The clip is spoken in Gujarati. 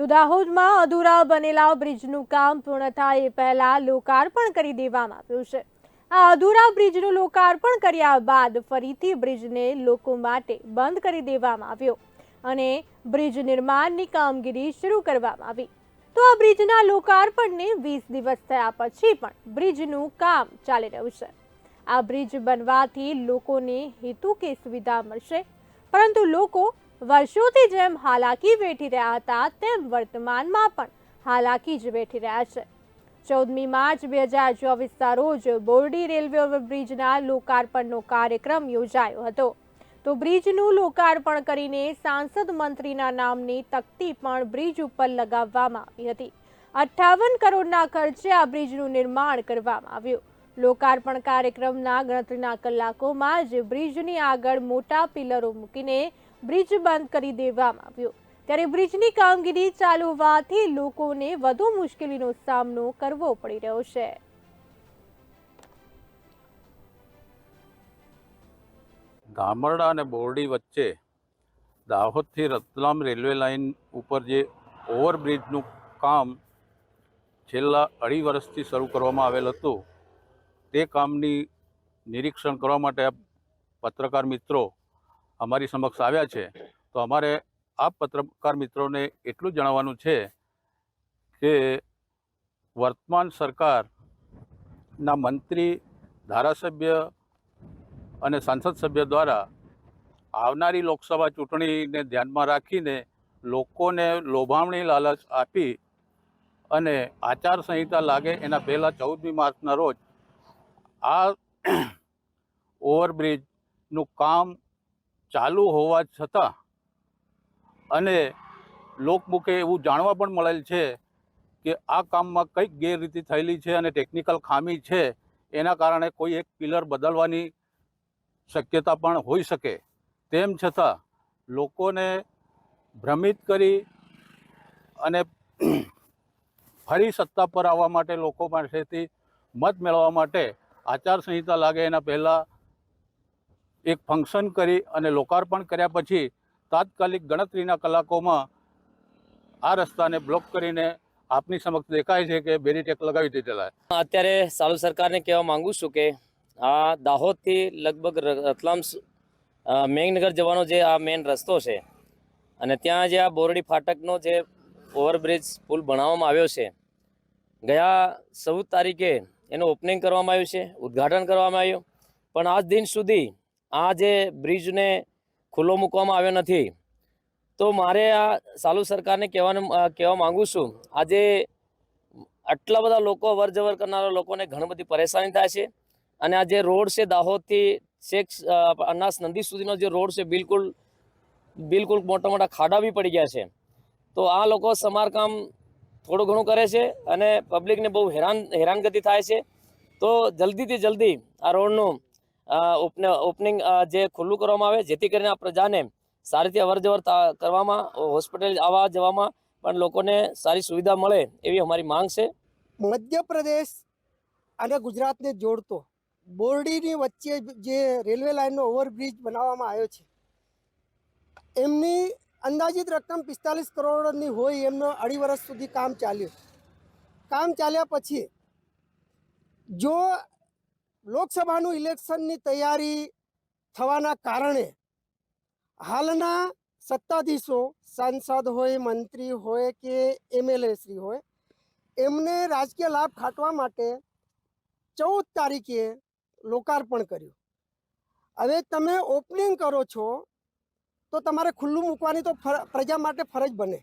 તો દાહોદમાં અધૂરા બનેલા બ્રિજનું કામ પૂર્ણ થાય એ પહેલા લોકાર્પણ કરી દેવામાં આવ્યું છે. આ અધૂરા બ્રિજનું લોકાર્પણ કર્યા બાદ ફરીથી બ્રિજને લોકો માટે બંધ કરી દેવામાં આવ્યો અને બ્રિજ નિર્માણની કામગીરી શરૂ કરવામાં આવી. તો આ બ્રિજના લોકાર્પણને વીસ દિવસ થયા પછી પણ બ્રિજનું કામ ચાલી રહ્યું છે. આ બ્રિજ બનવાથી લોકોને હેતુ કે સુવિધા મળશે, પરંતુ લોકો વર્ષોથી જેમ હાલાકી વેઠી રહ્યા હતા, તેમ વર્તમાનમાં પણ હાલાકી જ વેઠી રહ્યા છે. ચૌદમી માર્ચ બે હજાર ચોવીસના રોજ બોરડી રેલવે ઓવરબ્રિજના લોકાર્પણનો કાર્યક્રમ યોજાયો હતો. તો બ્રિજનું લોકાર્પણ કરીને સાંસદ મંત્રીના નામની તકતી પણ બ્રિજ ઉપર લગાવવામાં આવી હતી. અઠ્ઠાવન કરોડના ખર્ચે આ બ્રિજનું નિર્માણ કરવામાં આવ્યું. લોકાર્પણ કાર્યક્રમના ગણતરીના કલાકોમાં જ બ્રિજની આગળ મોટા પિલરો મૂકીને બ્રિજ બંધ કરી દેવામાં આવ્યો. ત્યારે બ્રિજની કામગીરી ચાલુ હોવાથી લોકોને વધુ મુશ્કેલીનો સામનો કરવો પડી રહ્યો છે. ગામરડા અને બોરડી વચ્ચે દાહોદથી રતલામ રેલવે લાઇન ઉપર જે ઓવરબ્રિજનું કામ છેલ્લા અઢી વર્ષથી શરૂ કરવામાં આવેલ હતું, તે કામની નિરીક્ષણ કરવા માટે પત્રકાર મિત્રો અમારી સમક્ષ આવ્યા છે, તો અમારે આ પત્રકાર મિત્રોને એટલું જણાવવાનું છે કે વર્તમાન સરકારના મંત્રી, ધારાસભ્ય અને સાંસદ સભ્ય દ્વારા આવનારી લોકસભા ચૂંટણીને ધ્યાનમાં રાખીને લોકોને લોભામણી લાલચ આપી અને આચારસંહિતા લાગે એના પહેલાં ચૌદમી માર્ચના રોજ આ ઓવરબ્રિજનું કામ ચાલુ હોવા છતાં અને લોકમુખે એવું જાણવા પણ મળેલ છે કે આ કામમાં કંઈક ગેરરીતિ થયેલી છે અને ટેકનિકલ ખામી છે, એના કારણે કોઈ એક પિલર બદલવાની શક્યતા પણ હોઈ શકે. તેમ છતાં લોકોને ભ્રમિત કરી અને ફરી સત્તા પર આવવા માટે લોકો પાસેથી મત મેળવવા માટે આચારસંહિતા લાગે એના પહેલાં એક ફંક્શન કરી અને લોકાર્પણ કર્યા પછી તાત્કાલિક ગણતરીના કલાકોમાં આ રસ્તાને બ્લોક કરીને આપની સમક્ષ દેખાય છે કે બેરીટેક લગાવી દીધેલા અત્યારે સાલુ સરકારને કહેવા માંગુ છું કે આ દાહોદથી લગભગ રતલામ મેઘનગર જવાનો જે આ મેઇન રસ્તો છે અને ત્યાં જે આ બોરડી ફાટકનો જે ઓવરબ્રિજ પુલ બનાવવામાં આવ્યો છે, ગયા ચૌદ તારીખે એનું ઓપનિંગ કરવામાં આવ્યું છે, ઉદ્ઘાટન કરવામાં આવ્યું. પણ આજ દિન સુધી આ જે બ્રિજને ખુલ્લો મૂકવામાં આવ્યો નથી, તો મારે આ સાલુ સરકારને કહેવાનું કહેવા માંગુ છું, આજે આટલા બધા લોકો અવરજવર કરનારા લોકોને ઘણી બધી પરેશાની થાય છે અને આ જે રોડ છે દાહોદથી શેખ અનાસ નદી સુધીનો જે રોડ છે બિલકુલ બિલકુલ મોટા મોટા ખાડા બી પડી ગયા છે. તો આ લોકો સમારકામ થોડું ઘણું કરે છે અને પબ્લિકને બહુ હેરાન, હેરાનગતિ થાય છે. તો જલ્દીથી જલ્દી આ રોડનું ઓપનિંગ જે ખુલ્લું કરવામાં આવે, જેથી કરીને આ પ્રજાને સારી રીતે અવરજવર કરવામાં હોસ્પિટલ આવવા જવામાં પણ લોકોને સારી સુવિધા મળે એવી અમારી માંગ છે. મધ્યપ્રદેશ અને ગુજરાતને જોડતો બોરડીની વચ્ચે જે રેલવે લાઇનનો ઓવરબ્રિજ બનાવવામાં આવ્યો છે, એમની અંદાજિત રકમ પિસ્તાલીસ કરોડની હોય એમનો અઢી વર્ષ સુધી કામ ચાલ્યું. કામ ચાલ્યા પછી જો લોકસભાનું ઇલેક્શનની તૈયારી થવાના કારણે હાલના સત્તાધીશો સાંસદ હોય, મંત્રી હોય કે એમએલએ શ્રી હોય, એમને રાજકીય લાભ ખાટવા માટે ચૌદ તારીખે લોકાર્પણ કર્યું. હવે તમે ઓપનિંગ કરો છો, તો તમારે ખુલ્લું મૂકવાની તો પ્રજા માટે ફરજ બને.